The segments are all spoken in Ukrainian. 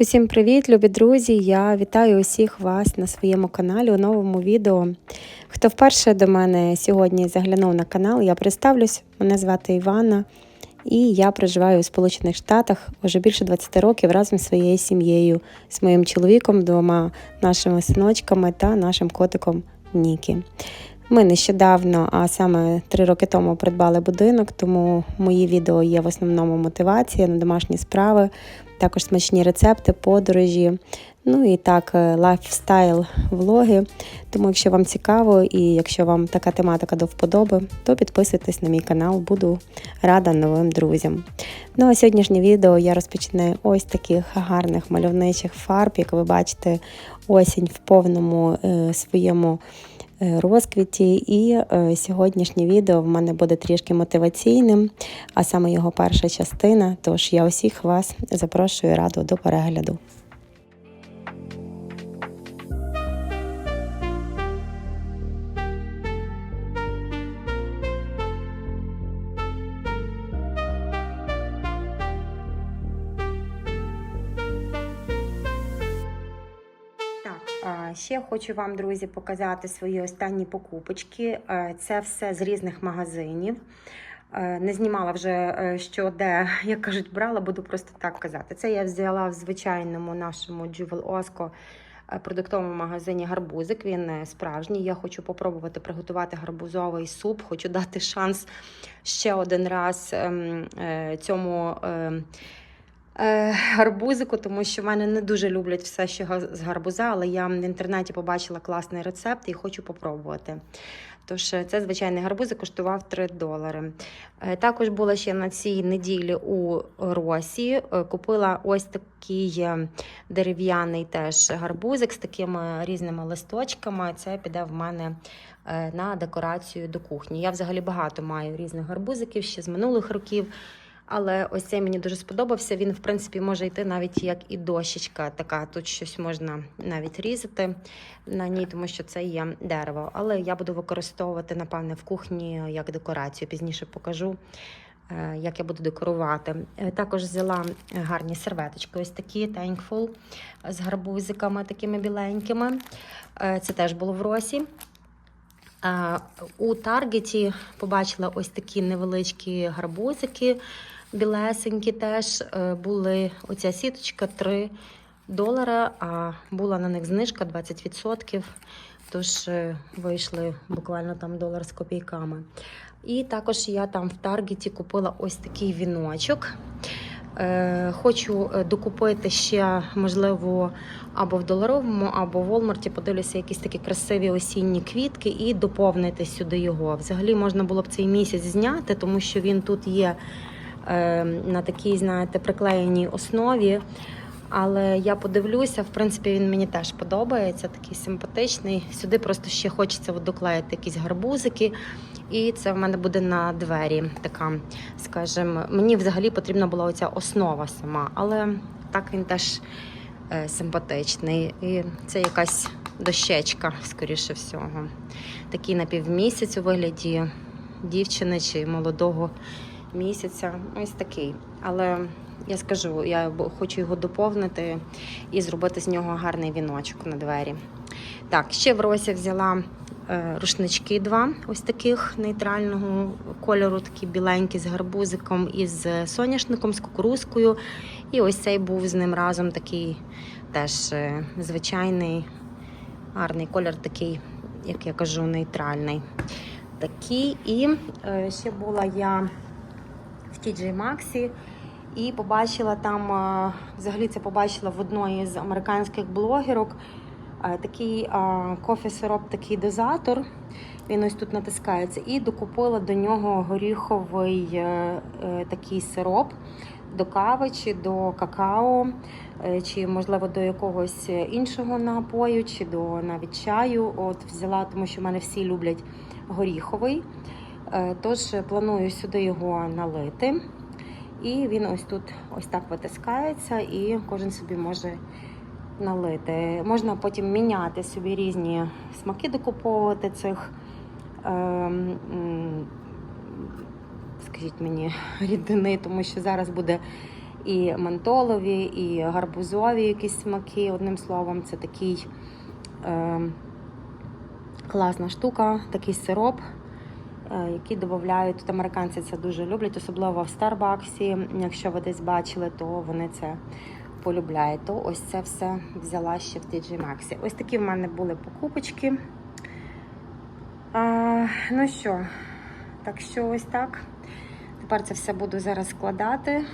Усім привіт, любі друзі! Я вітаю усіх вас на своєму каналі у новому відео. Хто вперше до мене сьогодні заглянув на канал, я представлюсь. Мене звати Івана, і я проживаю у Сполучених Штатах вже більше 20 років разом з своєю сім'єю, з моїм чоловіком, двома нашими синочками та нашим котиком Нікі. Ми нещодавно, а саме три роки тому, придбали будинок, тому мої відео є в основному мотивація на домашні справи, також смачні рецепти, подорожі. Ну і так, е, лайфстайл влоги. Тому, якщо вам цікаво і якщо вам така тематика до вподоби, то підписуйтесь на мій канал, буду рада новим друзям. Ну а сьогоднішнє відео я розпочинаю ось таких гарних мальовничих фарб, як ви бачите, осінь в повному е, своєму розквіті. І е, сьогоднішнє відео в мене буде трішки мотиваційним, а саме його перша частина. Тож я усіх вас запрошую раду до перегляду. Ще хочу вам, друзі, показати свої останні покупочки. Е, Це все з різних магазинів. Е, Не знімала вже е, що де, як кажуть, брала, буду просто так казати. Це я взяла в звичайному нашому Jewel Osco продуктовому магазині гарбузик. Він справжній. Я хочу попробувати приготувати гарбузовий суп. Хочу дати шанс ще один раз ем, цьому. Е, гарбузику, тому що в мене не дуже люблять все, що з гарбуза, але я в інтернеті побачила класний рецепт і хочу попробувати. Тож е, це звичайний гарбузик коштував 3 долари. Е, Також була ще на цій неділі у Росі. Купила ось такий дерев'яний теж гарбузик з такими різними листочками. Це піде в мене на декорацію до кухні. Я взагалі багато маю різних гарбузиків ще з минулих років. Але ось цей мені дуже сподобався. Він, в принципі, може йти навіть як і дощечка така. Тут щось можна навіть різати на ній, тому що це є дерево. Але я буду використовувати, напевне, в кухні як декорацію. Пізніше покажу, е, як я буду декорувати. Е, Також взяла гарні серветочки, ось такі Thankful з гарбузиками такими біленькими. Е, Це теж було в росі. У Таргеті побачила ось такі невеличкі гарбузики, білесенькі теж. Е, Були оця сіточка 3 долара, а була на них знижка 20%. Тож е, вийшли буквально там долар з копійками. І також я там в Таргеті купила ось такий віночок. Е, Хочу докупити ще, можливо, або в доларовому, або в Волмарті. Подивлюся якісь такі красиві осінні квітки і доповнити сюди його. Взагалі можна було б цей місяць зняти, тому що він тут є на такій, знаєте, приклеєній основі. Але я подивлюся, в принципі, він мені теж подобається, такий симпатичний. Сюди просто ще хочеться доклеїти якісь гарбузики. І це в мене буде на двері. Така, скажімо, мені взагалі потрібна була оця основа сама, але так він теж е, симпатичний. І це якась дощечка, скоріше всього. Такий напівмісяць у вигляді дівчини чи молодого місяця. Ось такий. Але я скажу, я хочу його доповнити і зробити з нього гарний віночок на двері. Так, ще в Росі взяла е, рушнички два, ось таких нейтрального кольору, такі біленькі з гарбузиком і з соняшником, з кукурузкою. І ось цей був з ним разом такий теж е, звичайний, гарний колір, такий, як я кажу, нейтральний. Такий. І е, ще була я в TJ Maxx і побачила там, е, взагалі це побачила в одної з американських блогерок. е, Такий кофе-сироп, такий дозатор. Він ось тут натискається. І докупила до нього горіховий е, е, такий сироп до кави чи до какао, е, чи, можливо, до якогось іншого напою, чи до навіть чаю. От взяла, тому що в мене всі люблять горіховий. Е, Тож планую сюди його налити. І він ось тут ось так витискається, і кожен собі може налити. Можна потім міняти собі різні смаки, докуповувати цих, ем, скажіть мені, рідини, тому що зараз буде і ментолові, і гарбузові якісь смаки. Одним словом, це такий е, класна штука, такий сироп, е, який додають. Тут американці це дуже люблять, особливо в Старбаксі. Якщо ви десь бачили, то вони це полюбляють. То ось це все взяла ще в TJ Maxx. Ось такі в мене були покупочки. А, ну що, так що ось так. Тепер це все буду зараз складати,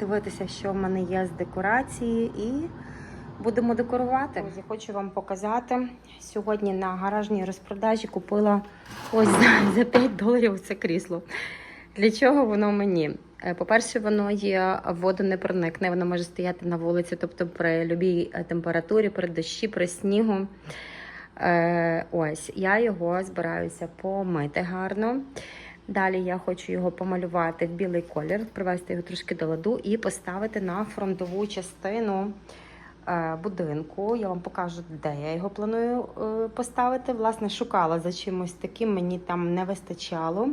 дивитися, що в мене є з декорації, і будемо декорувати. Друзі, хочу вам показати. Сьогодні на гаражній розпродажі купила ось за- за 5 доларів це крісло. Для чого воно мені? Е, По-перше, воно є водонепроникне, воно може стояти на вулиці, тобто при будь-якій температурі, при дощі, при снігу. Е, ось, я його збираюся помити гарно. Далі я хочу його помалювати в білий колір, привести його трошки до ладу і поставити на фронтову частину е, будинку. Я вам покажу, де я його планую е, поставити. Власне, шукала за чимось таким, мені там не вистачало.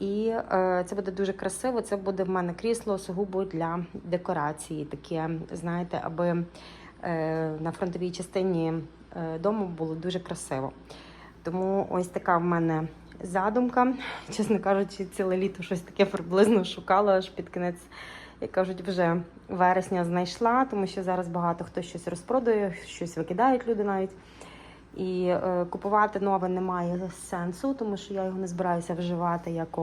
І е, це буде дуже красиво. Це буде в мене крісло сугубо для декорації. Таке, знаєте, аби е, на фронтовій частині е, дому було дуже красиво. Тому ось така в мене задумка. Чесно кажучи, ціле літо щось таке приблизно шукала аж під кінець, як кажуть, вже вересня знайшла, тому що зараз багато хто щось розпродає, щось викидають люди навіть. І е, купувати нове немає сенсу, тому що я його не збираюся вживати як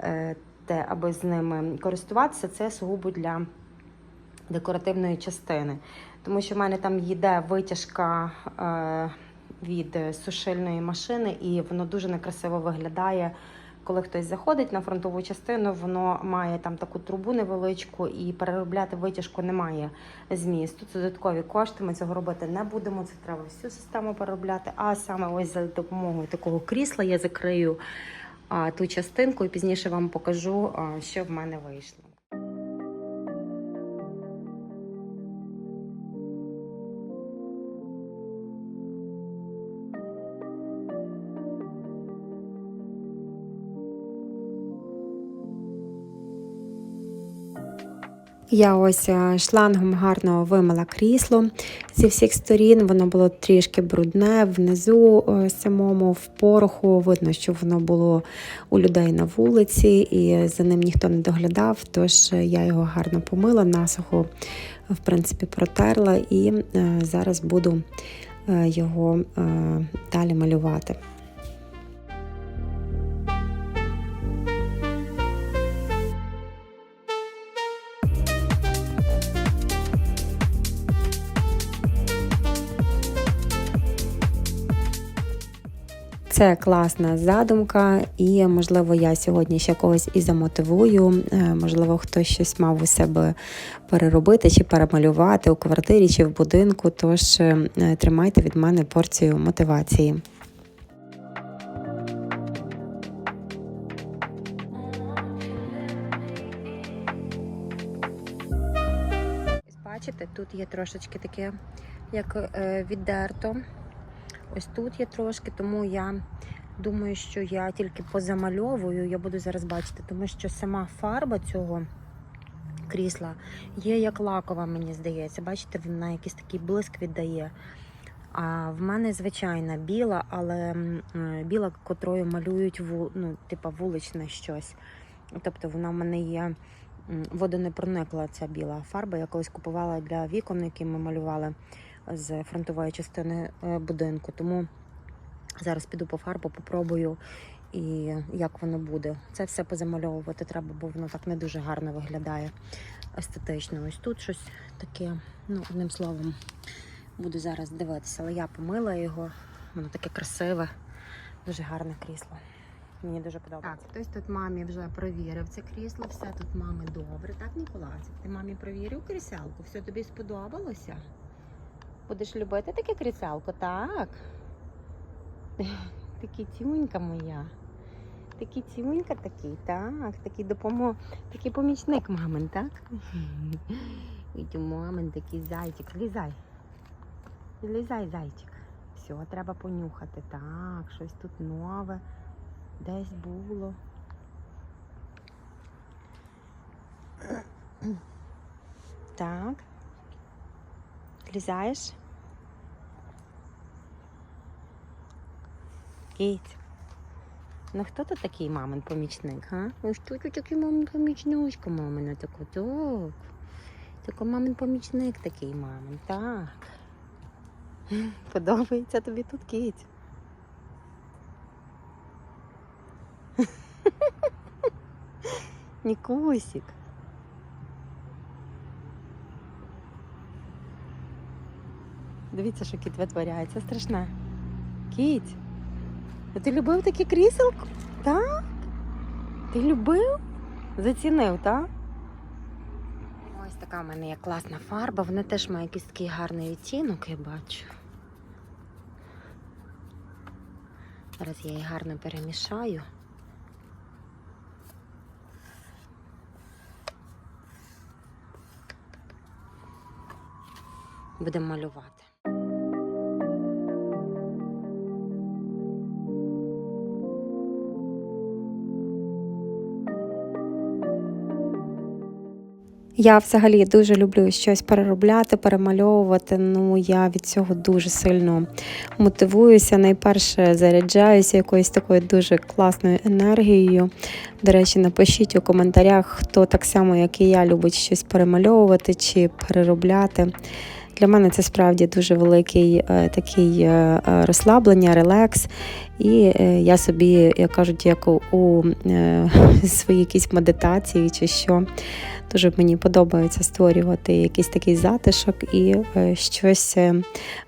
е, те, аби з ними користуватися. Це сугубо для декоративної частини. Тому що в мене там йде витяжка е, від сушильної машини, і воно дуже некрасиво виглядає. Коли хтось заходить на фронтову частину, воно має там таку трубу невеличку, і переробляти витяжку немає змісту. Це додаткові кошти. Ми цього робити не будемо. Це треба всю систему переробляти. А саме ось за допомогою такого крісла я закрию ту частинку і пізніше вам покажу, що в мене вийшло. Я ось е, шлангом гарно вимила крісло зі всіх сторін. Воно було трішки брудне внизу е, самому в пороху. Видно, що воно було у людей на вулиці, і за ним ніхто не доглядав. Тож е, я його гарно помила, насухо в принципі протерла, і зараз буду його далі малювати. Це класна задумка, і можливо я сьогодні ще когось і замотивую. Е, Можливо, хтось щось мав у себе переробити чи перемалювати у квартирі чи в будинку. Тож е, тримайте від мене порцію мотивації. Бачите, тут є трошечки таке, як е, віддерто. Ось тут є трошки, тому я думаю, що я тільки позамальовую, я буду зараз бачити, тому що сама фарба цього крісла є як лакова, мені здається. Бачите, вона якийсь такий блиск віддає. А в мене звичайна біла, але е, біла, котрою малюють ву, ну, типа вуличне щось. Тобто вона в мене є водонепроникла ця біла фарба. Я колись купувала для вікон, які ми малювали з фронтової частини е, будинку. Тому зараз піду по фарбу, попробую і як воно буде. Це все позамальовувати треба, бо воно так не дуже гарно виглядає естетично. Ось тут щось таке, ну, одним словом, буду зараз дивитися. Але я помила його, воно таке красиве, дуже гарне крісло. Мені дуже подобається. Так, хтось тут мамі вже провірив це крісло, все тут мами добре. Так, Ніколасик, ти мамі провірив кріселку? Все тобі сподобалося? Будеш любити таке кріселко, так? Ти кітюнька моя. Ти кітюнька такий, так. Такий допомо... такий помічник мамин, так? І мамин такий зайчик. Лізай. Лізай, зайчик. Все, треба понюхати. Так, щось тут нове. Десь було. Так. Лізаєш? Кіць. Ну хто тут такий мамин помічник, га? Ось тут такий мамин помічничка мамина така, так. Тако мамин помічник такий мамин, так. Подобається тобі тут кіць. Нікусік. Дивіться, що кіт витворяє, це страшне. Кіць. А ти любив таке кріселко? Так? Ти любив? Зацінив, так? Ось така в мене є класна фарба. Вона теж має якийсь такий гарний відтінок, я бачу. Зараз я її гарно перемішаю. Будемо малювати. Я взагалі дуже люблю щось переробляти, перемальовувати. Ну я від цього дуже сильно мотивуюся. Найперше заряджаюся якоюсь такою дуже класною енергією. До речі, напишіть у коментарях, хто так само, як і я, любить щось перемальовувати чи переробляти. Для мене це справді дуже великий е, такий е, е, розслаблення, релекс. І я собі, як кажуть, як у, своїй якійсь медитації чи що. Дуже мені подобається створювати якийсь такий затишок і щось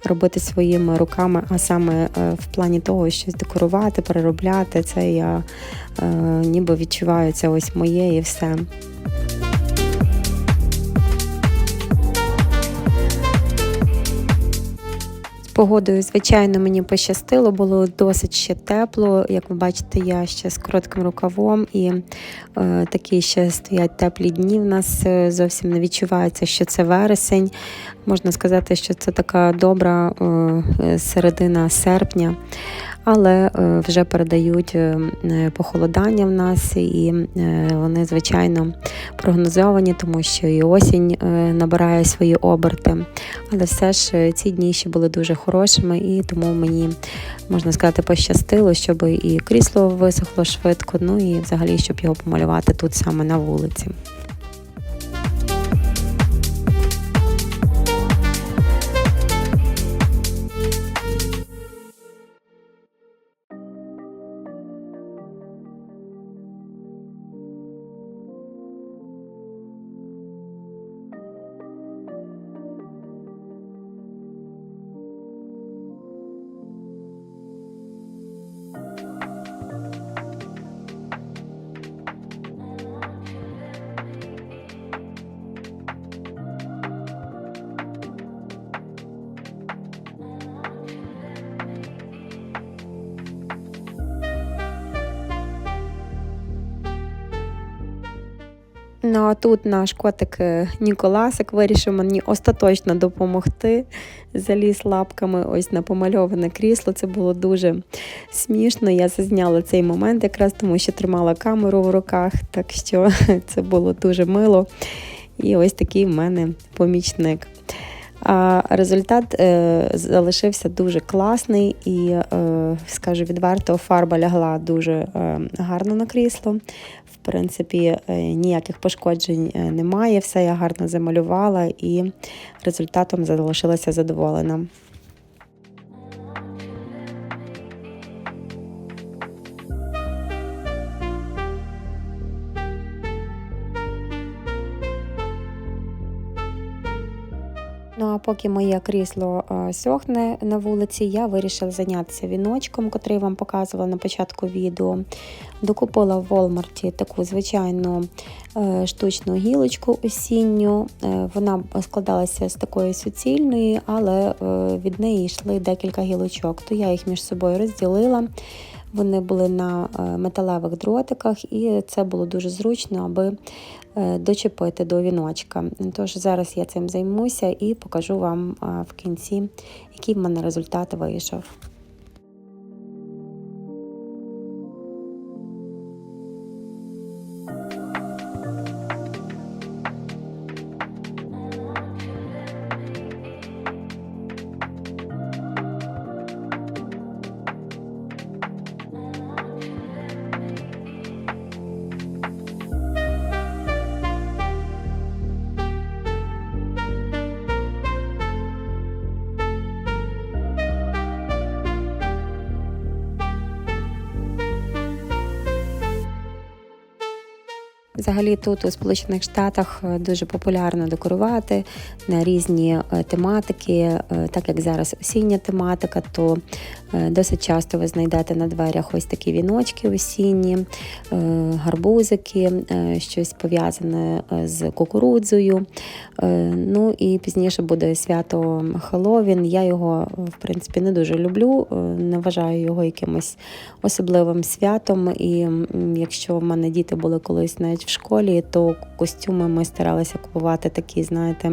робити своїми руками, а саме в плані того, щось декорувати, переробляти. Це я ніби відчуваю це ось моє і все. Погодою, звичайно, мені пощастило, було досить ще тепло. Як ви бачите, я ще з коротким рукавом і е, такі ще стоять теплі дні. В нас е, зовсім не відчувається, що це вересень. Можна сказати, що це така добра е, середина серпня. Але е, вже передають е, похолодання в нас, і е, вони, звичайно, прогнозовані, тому що і осінь набирає свої оберти. Але все ж ці дні ще були дуже хорошими, і тому мені можна сказати пощастило, щоб і крісло висохло швидко, ну і взагалі, щоб його помалювати тут саме на вулиці. Ну а тут наш котик е, Ніколасик вирішив мені остаточно допомогти. Заліз лапками ось на помальоване крісло. Це було дуже смішно. Я зазняла цей момент, якраз тому що тримала камеру в руках, так що це було дуже мило. І ось такий в мене помічник. А результат е, залишився дуже класний і, е, скажу відверто, фарба лягла дуже е, гарно на крісло. Принципі, е, ніяких пошкоджень е, немає, все я гарно замалювала і результатом залишилася задоволена. А поки моє крісло е, сохне на вулиці, я вирішила зайнятися віночком, котрий вам показувала на початку відео. Докупила в Walmart таку звичайну е, штучну гілочку осінню. Е, вона складалася з такої суцільної, але від неї йшли декілька гілочок, то я їх між собою розділила. Вони були на металевих дротиках, і це було дуже зручно, аби дочепити до віночка. Тож зараз я цим займуся і покажу вам в кінці, який в мене результат вийшов. Взагалі тут у Сполучених Штатах е, дуже популярно декорувати на різні е, тематики. Е, Так як зараз осіння тематика, то досить часто ви знайдете на дверях ось такі віночки осінні, гарбузики, щось пов'язане з кукурудзою. Ну і пізніше буде свято Хеллоуін. Я його, в принципі, не дуже люблю, не вважаю його якимось особливим святом. І якщо в мене діти були колись навіть в школі, то костюми ми старалися купувати такі, знаєте,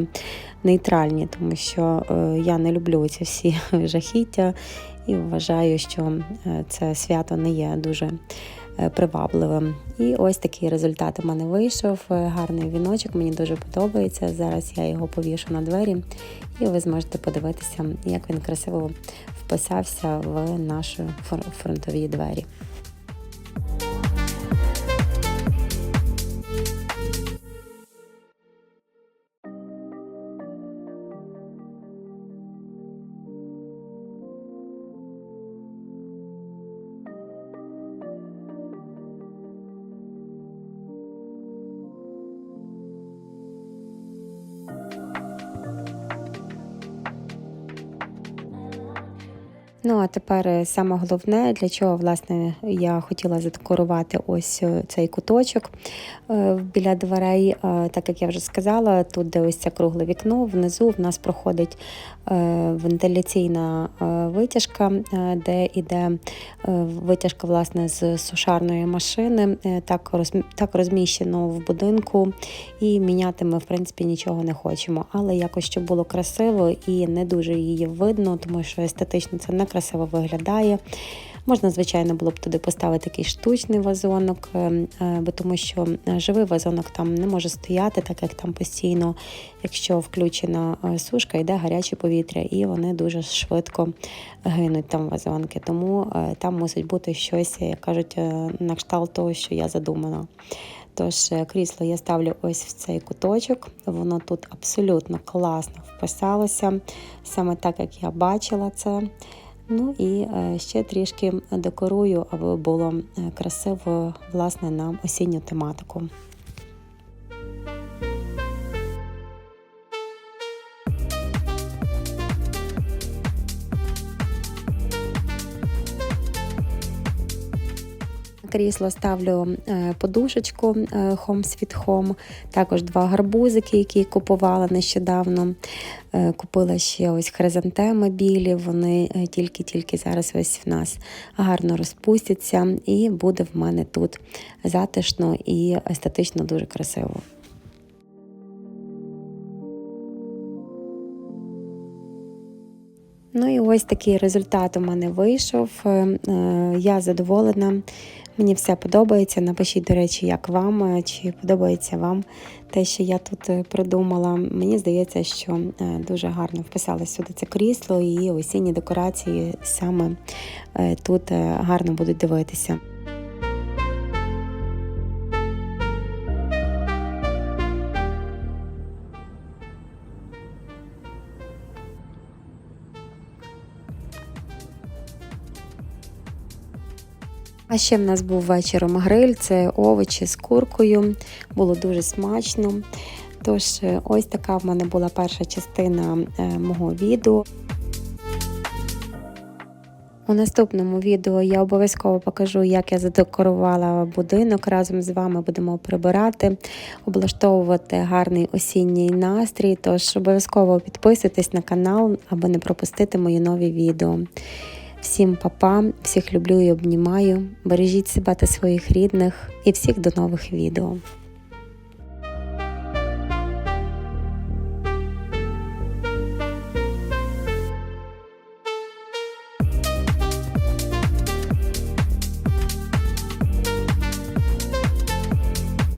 нейтральні, тому що е, я не люблю ці всі жахіття і вважаю, що е, це свято не є дуже е, привабливим. І ось такий результат у мене вийшов. Гарний віночок, мені дуже подобається. Зараз я його повішу на двері, і ви зможете подивитися, як він красиво вписався в наші фронтові двері. Ну а тепер е, саме головне, для чого власне я хотіла задекорувати ось е, цей куточок е, біля дверей. Так як я вже сказала, тут де ось це кругле вікно, внизу в нас проходить вентиляційна витяжка, де йде витяжка власне з сушарної машини. Так розміщено в будинку, і міняти ми в принципі нічого не хочемо. Але якось щоб було красиво і не дуже її видно, тому що естетично це не красиво виглядає. Можна, звичайно, було б туди поставити такий штучний вазонок, е, е, тому що е, живий вазонок там не може стояти, так як там постійно, якщо включена е, сушка, йде гаряче повітря, і вони дуже швидко гинуть там вазонки. Тому там мусить бути щось, як кажуть, на кшталт того, що я задумана. Тож крісло я ставлю ось в цей куточок. Воно тут абсолютно класно вписалося, саме так, як я бачила це. Ну і е, ще трішки декорую, аби було е, красиво власне на осінню тематику. Крісло ставлю е, подушечку е, Home Sweet Home, також два гарбузики, які купувала нещодавно. Е, Купила ще ось хризантеми білі, вони тільки-тільки зараз ось в нас гарно розпустяться, і буде в мене тут затишно і естетично дуже красиво. Ну і ось такий результат у мене вийшов. Я задоволена. Мені все подобається. Напишіть, до речі, як вам, е, чи подобається вам те, що я тут е, придумала. Мені здається, що е, дуже гарно вписалось сюди це крісло, і осінні декорації саме тут гарно будуть дивитися. А ще в нас був вечором гриль, це овочі з куркою. Було дуже смачно. Тож, е, ось така в мене була перша частина е, мого відео. У наступному відео я обов'язково покажу, як я задекорувала будинок. Разом з вами будемо прибирати, облаштовувати гарний осінній настрій. Тож обов'язково підписуйтесь на канал, аби не пропустити мої нові відео. Всім папа, всіх люблю і обнімаю. Бережіть себе та своїх рідних і всіх до нових відео.